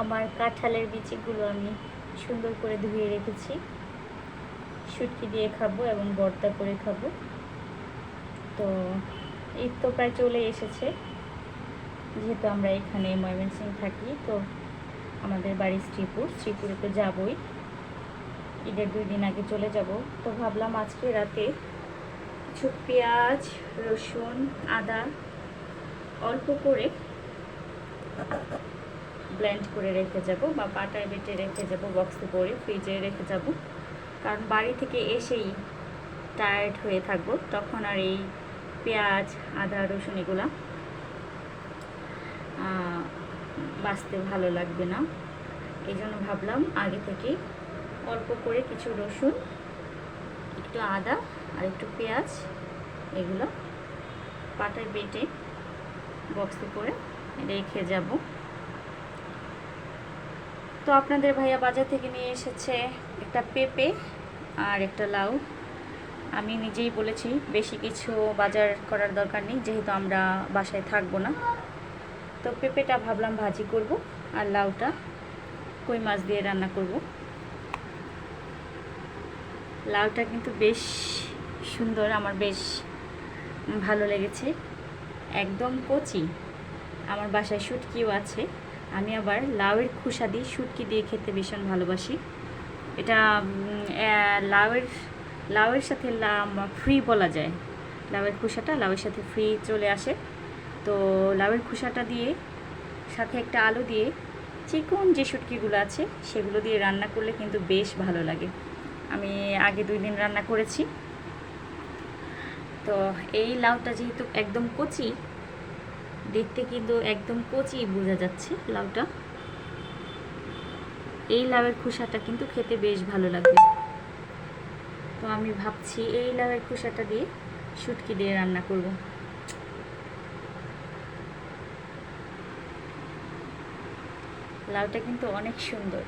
আমার কাঁঠালের বিচিগুলো আমি সুন্দর করে ধুয়ে রেখেছি। শুটকি দিয়ে খাব এবং ভর্তা করে খাব। তো ঈদ তো প্রায় চলে এসেছে। যেহেতু আমরা এখানে ময়মনসিং থাকি, তো আমাদের বাড়ি শ্রীপুর। শ্রীপুরে তো যাবই। ঈদের দুই দিন আগে চলে যাব। তো ভাবলাম আজকে রাতে কিছু পেঁয়াজ, রসুন, আদা অল্প করে ব্লেন্ড করে রেখে যাব বা পাটায় বেটে রেখে যাব বক্সে করে ফ্রিজে রেখে যাব। কারণ বাড়ি থেকে এসেই টায়ার্ড হয়ে থাকব। তখন আর এই পেঁয়াজ, আদা, রসুন এগুলা বাঁচতে ভালো লাগবে না। এই জন্য ভাবলাম আগে থেকে অল্প করে কিছু রসুন, একটু আদা আর একটু পেঁয়াজ এগুলো পাটায় বেটে বক্সে করে রেখে যাব। তো আপনাদের ভাইয়া বাজার থেকে নিয়ে এসেছে একটা পেঁপে আর একটা লাউ। আমি নিজেই বলেছি, বেশি কিছু বাজার করার দরকার নেই, যেহেতু আমরা বাসায় থাকব না। তো পেঁপেটা ভাবলাম ভাজি করব আর লাউটা কই মাছ দিয়ে রান্না করব। লাউটা কিন্তু বেশ সুন্দর, আমার বেশ ভালো লেগেছে। একদম কচি। আমার বাসায় শুটকিও আছে। আমি আবার লাউয়ের খোসা দিয়ে শুটকি দিয়ে খেতে ভীষণ ভালোবাসি। এটা লাউয়ের লাউয়ের সাথে ফ্রি বলা যায়। লাউয়ের খোসাটা, লাউয়ের সাথে ফ্রি চলে আসে। তো লাউয়ের খোসাটা দিয়ে, সাথে একটা আলু দিয়ে চিকন যে শুটকিগুলো আছে, সেগুলো দিয়ে রান্না করলে কিন্তু বেশ ভালো লাগে। আমি আগে দুই দিন রান্না করেছি। তো এই লাউটা যেহেতু একদম কচি দেখতে কিন্তু একদম কচি বোঝা যাচ্ছে লাউটা। এই লাউয়ের খোসাটা কিন্তু খেতে বেশ ভালো লাগবে। তো আমি ভাবছি এই লাউয়ের খোসাটা দিয়ে শুটকি দিয়ে রান্না করব। লাউটা কিন্তু অনেক সুন্দর।